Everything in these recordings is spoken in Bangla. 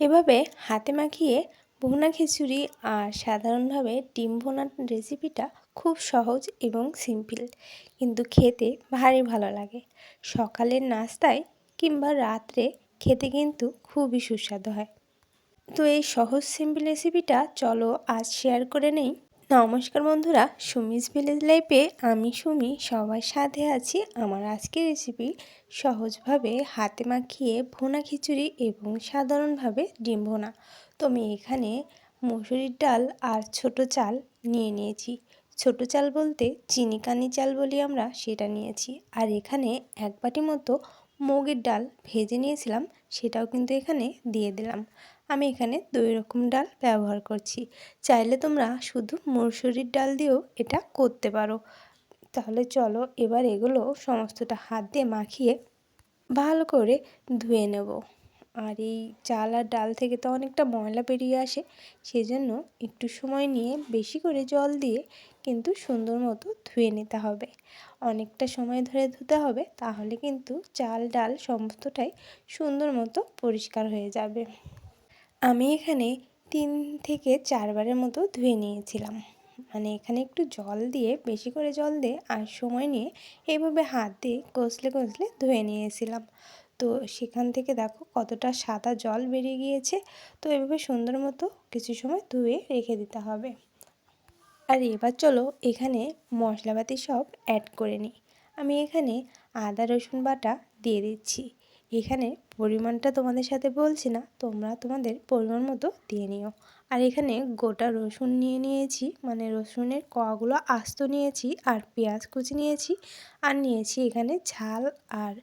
এভাবে হাতে মাখিয়ে ভুনা খিচুড়ি আর সাধারণভাবে ডিম ভুনার রেসিপিটা খুব সহজ এবং সিম্পল কিন্তু খেতে ভারী ভালো লাগে। সকালের নাস্তায় কিংবা রাত্রে খেতে কিন্তু খুবই সুস্বাদু হয়। তো এই সহজ সিম্পল রেসিপিটা চলো আজ শেয়ার করে নেই। নমস্কার বন্ধুরা, সুমিস ভিলেজ লাইফে আমি সুমি, সবার সাথে আছি আমার আজকের রেসিপি সহজভাবে হাতে মাখিয়ে ভুনা খিচুড়ি এবং সাধারণভাবে ডিম ভুনা। তো আমি এখানে মুসুরির ডাল আর ছোট চাল নিয়ে নিয়েছি। ছোট চাল বলতে চিনিকানি চাল বলি আমরা, সেটা নিয়েছি। আর এখানে এক বাটি মতো মুগের ডাল ভেজে নিয়েছিলাম, সেটাও কিন্তু এখানে দিয়ে দিলাম। আমি এখানে দুই রকম ডাল ব্যবহার করছি। চাইলে তোমরা শুধু মসুরির ডাল দিয়েও এটা করতে পারো। তাহলে চলো এবার এগুলো সমস্তটা হাত দিয়ে মাখিয়ে ভালো করে ধুয়ে নেব। আর এই চাল আর ডাল থেকে তো অনেকটা ময়লা বেরিয়ে আসে, সেজন্য একটু সময় নিয়ে বেশি করে জল দিয়ে কিন্তু সুন্দর মতো ধুয়ে নিতে হবে। অনেকটা সময় ধরে ধুতে হবে, তাহলে কিন্তু চাল ডাল সমস্তটাই সুন্দর মতো পরিষ্কার হয়ে যাবে। আমি এখানে তিন থেকে চারবারের মতো ধুয়ে নিয়েছিলাম। মানে এখানে একটু জল দিয়ে, বেশি করে জল দিয়ে আর সময় নিয়ে এইভাবে হাত দিয়ে কষলে কষলে ধুয়ে নিয়েছিলাম। তো সেখান থেকে দেখো কতটা সাদা জল বেরিয়ে গিয়েছে। তো এভাবে সুন্দর মতো কিছু সময় ধুয়ে রেখে দিতে হবে। আর এবার চলো এখানে মশলাপাতি সব অ্যাড করে নিই। আমি এখানে আদা রসুন বাটা দিয়ে দিচ্ছি। এখানে পরিমাণটা তোমাদের সাথে বলছি না, তোমরা তোমাদের পরিমাণ মতো দিয়ে নিও। আর এখানে গোটা রসুন নিয়ে নিয়েছি মানে রসুনের কগুলো আস্ত নিয়েছি আর পেঁয়াজ কুচি নিয়েছি আর নিয়েছি এখানে ঝাল আর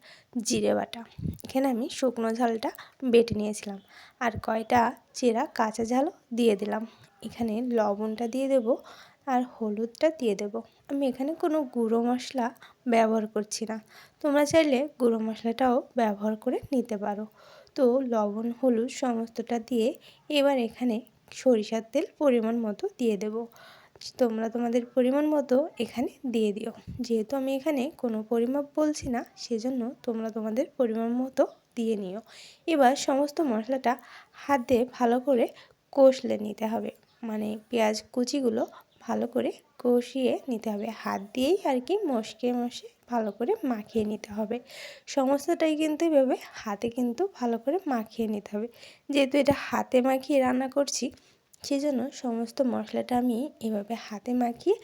জিরে বাটা। এখানে আমি শুকনো ঝালটা বেটে নিয়েছিলাম আর কয়টা চেরা কাঁচা ঝালও দিয়ে দিলাম। এখানে লবণটা দিয়ে দেব আর হলুদটা দিয়ে দেব। আমি এখানে কোনো গুঁড়ো মশলা ব্যবহার করছি না। তোমরা চাইলে গুঁড়ো মশলাটাও ব্যবহার করে নিতে পারো। তো লবণ, হলুদ সমস্তটা দিয়ে এবার এখানে সরিষার তেল পরিমাণ মতো দিয়ে দেব। তোমরা তোমাদের পরিমাণ মতো এখানে দিয়ে দিও। যেহেতু আমি এখানে কোনো পরিমাপ বলছি না, সেজন্য তোমরা তোমাদের পরিমাণ মতো দিয়ে নিও। এবার সমস্ত মশলাটা হাত ভালো করে কষলে নিতে হবে। মানে পেঁয়াজ কুচিগুলো ভালো করে কষিয়ে নিতে হবে। হাত দিয়েই আর কি মশকে মশে ভালো করে মাখিয়ে নিতে হবে। সমস্তটাই কিন্তু এভাবে হাতে কিন্তু ভালো করে মাখিয়ে নিতে হবে। যেহেতু এটা হাতে মাখিয়ে রান্না করছি সেই জন্য সমস্ত মশলাটা আমি এভাবে হাতে মাখিয়ে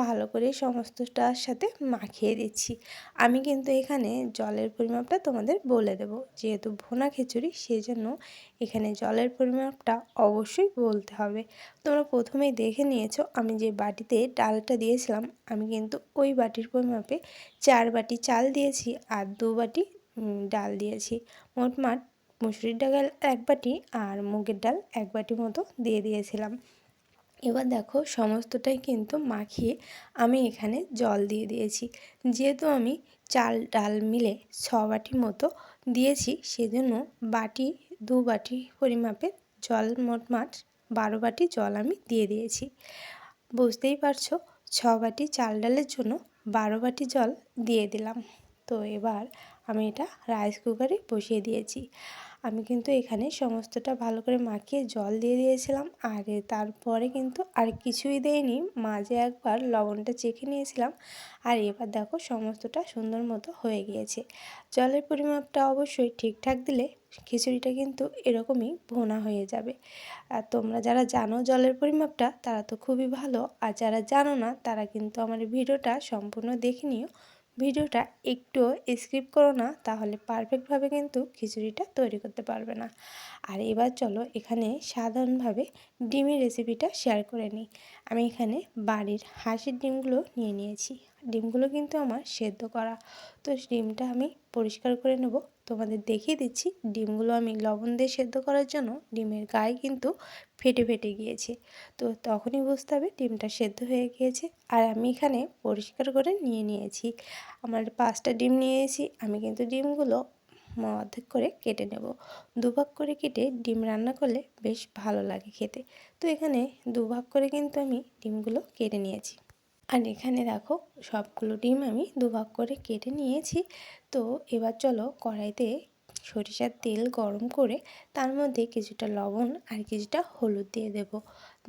ভালো করে সমস্তটার সাথে মাখিয়ে দিচ্ছি। আমি কিন্তু এখানে জলের পরিমাপটা তোমাদের বলে দেব। যেহেতু ভোনা খিচুড়ি সেই জন্য এখানে জলের পরিমাপটা অবশ্যই বলতে হবে। তোমরা প্রথমেই দেখে নিয়েছো, আমি যে বাটিতে ডালটা দিয়েছিলাম, আমি কিন্তু ওই বাটির পরিমাপে চার বাটি চাল দিয়েছি আর দু বাটি ডাল দিয়েছি। মোটমাট মুসুরির ডাল এক বাটি আর মুগের ডাল এক বাটি মতো দিয়ে দিয়েছিলাম। এবার দেখো সমস্তটাই কিন্তু মাখিয়ে আমি এখানে জল দিয়ে দিয়েছি। যেহেতু আমি চাল ডাল মিলে ছ বাটি মতো দিয়েছি, সেজন্য বাটি, দু বাটি পরিমাপে জল মোটমাট বারো বাটি জল আমি দিয়ে দিয়েছি। বুঝতেই পারছ, ছ বাটি চাল ডালের জন্য বারো বাটি জল দিয়ে দিলাম। তো এবার আমি এটা রাইস কুকারে বসিয়ে দিয়েছি। আমি কিন্তু এখানে সমস্তটা ভালো করে মাখিয়ে জল দিয়ে দিয়েছিলাম। আর তারপরে কিন্তু আর কিছুই দেয়নি মাঝে একবার লবণটা চেখে নিয়েছিলাম। আর এবার দেখো সমস্তটা সুন্দর মতো হয়ে গিয়েছে। জলের পরিমাপটা অবশ্যই ঠিকঠাক দিলে খিচুড়িটা কিন্তু এরকমই ভোনা হয়ে যাবে। আর তোমরা যারা জানো জলের পরিমাপটা, তারা তো খুবই ভালো। আর যারা জানো না, তারা কিন্তু আমার ভিডিওটা সম্পূর্ণ দেখে নিও। ভিডিওটা একটু স্কিপ করো না, তাহলে পারফেক্টভাবে কিন্তু খিচুড়িটা তৈরি করতে পারবে না। আর এবার চলো এখানে সাধারণভাবে ডিমের রেসিপিটা শেয়ার করে নিই। আমি এখানে বাড়ির হাঁসের ডিমগুলো নিয়ে নিয়েছি। ডিমগুলো কিন্তু আমার সেদ্ধ করা। তো ডিমটা আমি পরিষ্কার করে নেব। তোমাদের দেখিয়ে দিচ্ছি। ডিমগুলো আমি লবণ দিয়ে সেদ্ধ করার জন্য ডিমের গায়ে কিন্তু ফেটে ফেটে গিয়েছে। তো তখনই বুঝতে হবে ডিমটা সেদ্ধ হয়ে গিয়েছে। আর আমি এখানে পরিষ্কার করে নিয়ে নিয়েছি। আমার পাঁচটা ডিম নিয়েছি। আমি কিন্তু ডিমগুলো অর্ধেক করে কেটে নেব। দুভাগ করে কেটে ডিম রান্না করলে বেশ ভালো লাগে খেতে। তো এখানে দুভাগ করে কিন্তু আমি ডিমগুলো কেটে নিয়েছি। আর এখানে দেখো সবগুলো ডিম আমি দুভাগ করে কেটে নিয়েছি। তো এবার চলো কড়াইতে সরিষার তেল গরম করে তার মধ্যে কিছুটা লবণ আর কিছুটা হলুদ দিয়ে দেব।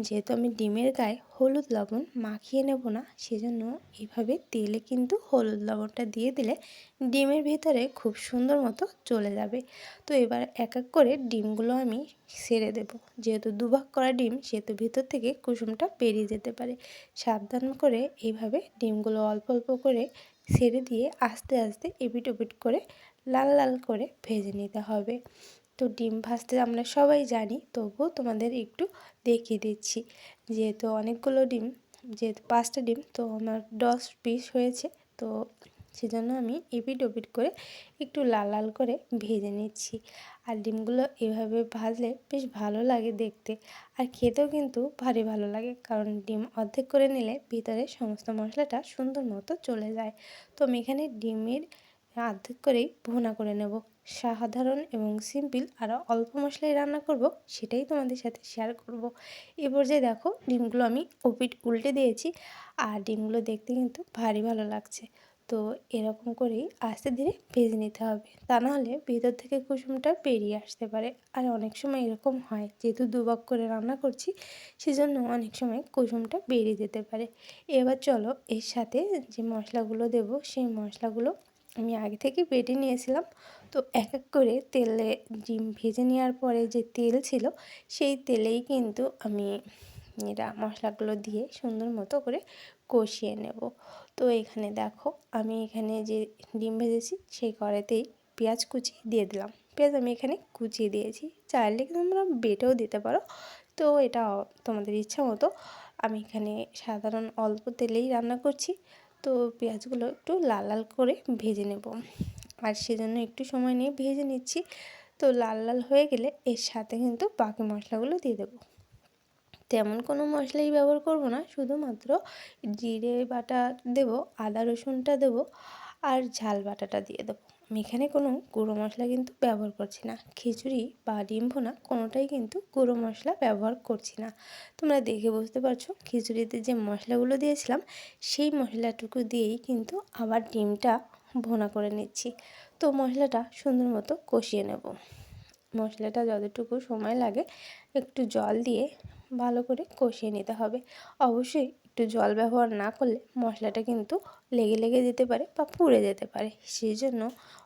যেহেতু আমি ডিমের গায়ে হলুদ লবণ মাখিয়ে নেব না, সেজন্য এভাবে তেলে কিন্তু হলুদ লবণটা দিয়ে দিলে ডিমের ভিতরে খুব সুন্দর মতো চলে যাবে। তো এবার এক এক করে ডিমগুলো আমি সেরে দেব। যেহেতু দুভাগ করা ডিম, সেহেতু ভিতর থেকে কুসুমটা বেরিয়ে যেতে পারে। সাবধান করে এইভাবে ডিমগুলো অল্প অল্প করে ছেড়ে দিয়ে আস্তে আস্তে এপিট ওপিট করে লাল লাল করে ভেজে নিতে হবে। তো ডিম ভাজতে আমরা সবাই জানি, তবুও তোমাদের একটু দেখিয়ে দিচ্ছি। যেহেতু অনেকগুলো ডিম, যেহেতু পাঁচটা ডিম, তো আমার দশ পিস হয়েছে, তো সেজন্য আমি এপিট ওপিট করে একটু লাল লাল করে ভেজে নিচ্ছি। আর ডিমগুলো এভাবে ভাজলে বেশ ভালো লাগে দেখতে, আর খেতেও কিন্তু ভারী ভালো লাগে, কারণ ডিম অর্ধেক করে নিলে ভিতরে সমস্ত মশলাটা সুন্দর মতো চলে যায়। তো আমি এখানে ডিমের অর্ধেক করেই ভুনা করে নেব। সাধারণ এবং সিম্পল আর অল্প মশলায় রান্না করব, সেটাই তোমাদের সাথে শেয়ার করব। এ পর্যায়ে দেখো, ডিমগুলো আমি ওপিট উল্টে দিয়েছি, আর ডিমগুলো দেখতে কিন্তু ভারী ভালো লাগছে। তো এরকম করেই আস্তে ধীরে ভেজে নিতে হবে। তা নাহলে ভেতর থেকে কুসুমটা বেরিয়ে আসতে পারে। আর অনেক সময় এরকম হয়, যেহেতু দুবাক করে রান্না করছি, সেজন্য অনেক সময় কুসুমটা বেরিয়ে যেতে পারে। এবার চলো এর সাথে যে মশলাগুলো দেব, সেই মশলাগুলো আমি আগে থেকে বেটে নিয়েছিলাম। তো এক এক করে তেলে ডিম ভেজে নেওয়ার পরে যে তেল ছিল, সেই তেলেই কিন্তু আমি এরা মশলাগুলো দিয়ে সুন্দর মতো করে কষিয়ে নেব। তো এখানে দেখো, আমি এখানে যে ডিম ভেজেছি, সেই কড়াইতেই পেঁয়াজ কুচি দিয়ে দিলাম। পেঁয়াজ আমি এখানে কুচিয়ে দিয়েছি। চাইলে কিন্তু তোমরা বেটেও দিতে পারো। তো এটা তোমাদের ইচ্ছা মতো। আমি এখানে সাধারণ অল্প তেলেই রান্না করছি। তো পেঁয়াজগুলো একটু লাল লাল করে ভেজে নেব। আর সেজন্য একটু সময় নিয়ে ভেজে নিচ্ছি। তো লাল লাল হয়ে গেলে এর সাথে কিন্তু বাকি মশলাগুলো দিয়ে দেবো। তেমন কোনো মশলাই ব্যবহার করব না, শুধুমাত্র জিরে বাটা দেব, আদা রসুনটা দেব, আর ঝাল বাটাটা দিয়ে দেবো। আমি এখানে কোনো গুঁড়ো মশলা কিন্তু ব্যবহার করছি না। খিচুড়ি বা ডিম ভোনা কোনোটাই কিন্তু গুঁড়ো মশলা ব্যবহার করছি না। তোমরা দেখে বুঝতে পারছ, খিচুড়িতে যে মশলাগুলো দিয়েছিলাম, সেই মশলাটুকু দিয়েই কিন্তু আবার ডিমটা ভোনা করে নিচ্ছি। তো মশলাটা সুন্দর মতো কষিয়ে নেব। মশলাটা যতটুকু সময় লাগে একটু জল দিয়ে ভালো করে কষিয়ে নিতে হবে। অবশ্যই একটু জল ব্যবহার না করলে মশলাটা কিন্তু লেগে লেগে যেতে পারে বা পুড়ে যেতে পারে। সেই জন্য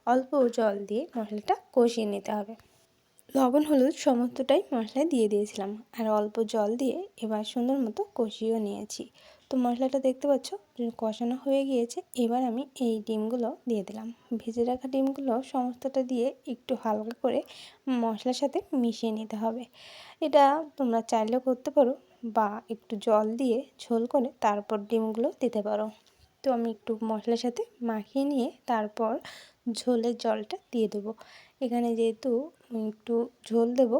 অল্প জল দিয়ে মশলাটা কষিয়ে নিতে হবে। লবণ, হলুদ সমস্তটাই মশলায় দিয়ে দিয়েছিলাম। আর অল্প জল দিয়ে এবার সুন্দর মতো কষিয়েও নিয়েছি। তো মশলাটা দেখতে পাচ্ছ, কষানো হয়ে গিয়েছে। এবার আমি এই ডিমগুলো দিয়ে দিলাম। ভেজে রাখা ডিমগুলো সমস্তটা দিয়ে একটু হালকা করে মশলার সাথে মিশিয়ে নিতে হবে। এটা তোমরা চাইলেও করতে পারো বা একটু জল দিয়ে ঝোল করে তারপর ডিমগুলো দিতে পারো। তো আমি একটু মশলার সাথে মাখিয়ে নিয়ে তারপর ঝোলের জলটা দিয়ে দেবো। এখানে যেহেতু একটু ঝোল দেবো,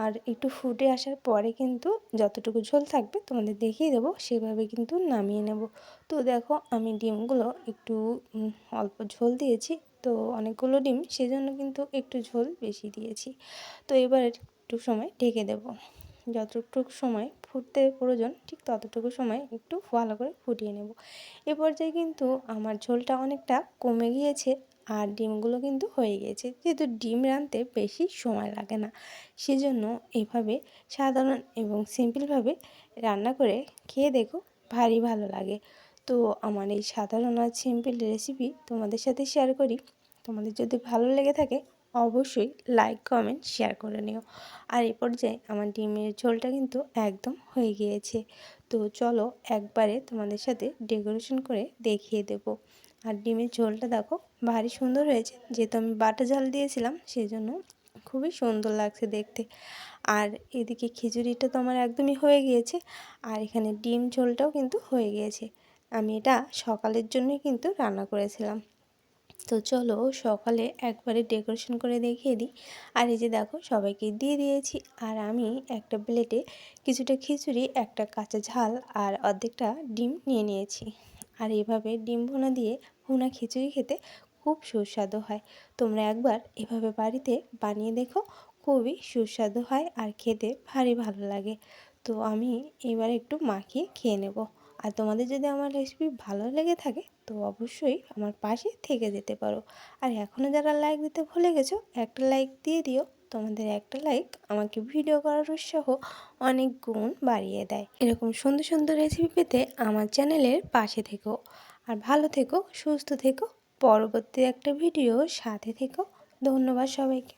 আর একটু ফুটে আসার পরে কিন্তু যতটুকু ঝোল থাকবে তোমাদের দেখিয়ে দেবো, সেভাবে কিন্তু নামিয়ে নেব। তো দেখো আমি ডিমগুলো একটু অল্প ঝোল দিয়েছি, তো অনেকগুলো ডিম, সেজন্য কিন্তু একটু ঝোল বেশি দিয়েছি। তো এবার একটু সময় ঢেকে দেব। যতটুকু সময় ফুটতে প্রয়োজন, ঠিক ততটুকু সময় একটু ভালো করে ফুটিয়ে নেব। এ পর্যায়ে কিন্তু আমার ঝোলটা অনেকটা কমে গিয়েছে আর ডিমগুলো কিন্তু হয়ে গিয়েছে। যেহেতু ডিম রাঁধতে বেশি সময় লাগে না, সেজন্য এভাবে সাধারণ এবং সিম্পলভাবে রান্না করে খেয়ে দেখো ভারী ভালো লাগে। তো আমার এই সাধারণ আর সিম্পল রেসিপি তোমাদের সাথে শেয়ার করি। তোমাদের যদি ভালো লেগে থাকে অবশ্যই লাইক কমেন্ট শেয়ার করে নিও। আর এই পর্যায়ে আমার ডিমের ঝোলটা কিন্তু একদম হয়ে গিয়েছে। তো চলো একবারে তোমাদের সাথে ডেকোরেশন করে দেখিয়ে দেবো। আর ডিমের ঝোলটা দেখো, ভারী সুন্দর হয়েছে। যেহেতু আমি বাটা ঝাল দিয়েছিলাম সেই জন্য খুবই সুন্দর লাগছে দেখতে। আর এদিকে খিচুড়িটা তো আমার একদমই হয়ে গিয়েছে। আর এখানে ডিম ঝোলটাও কিন্তু হয়ে গিয়েছে। আমি এটা সকালের জন্যই কিন্তু রান্না করেছিলাম। তো চলো সকালে একবারে ডেকোরেশন করে দেখিয়ে দিই। আর এই যে দেখো, সবাইকে দিয়ে দিয়েছি। আর আমি একটা প্লেটে কিছুটা খিচুড়ি, একটা কাঁচা ঝাল আর অর্ধেকটা ডিম নিয়ে নিয়েছি। আর এভাবে ডিম ভোনা দিয়ে ভুনা খিচুড়ি খেতে খুব সুস্বাদু হয়। তোমরা একবার এভাবে বাড়িতে বানিয়ে দেখো, খুবই সুস্বাদু হয় আর খেতে ভারী ভালো লাগে। তো আমি এবার একটু মাখিয়ে খেয়ে নেব। আর তোমাদের যদি আমার রেসিপি ভালো লেগে থাকে, তো অবশ্যই আমার পাশে থেকে যেতে পারো। আর এখনও যারা লাইক দিতে ভুলে গেছো, একটা লাইক দিয়ে দিও। তোমাদের একটা লাইক আমাকে ভিডিও করার উৎসাহ অনেক গুণ বাড়িয়ে দেয়। এরকম সুন্দর সুন্দর রেসিপি পেতে আমার চ্যানেলের পাশে থেকো। আর ভালো থেকো, সুস্থ থেকো। পরবর্তী একটা ভিডিও সাথে থেকো। ধন্যবাদ সবাইকে।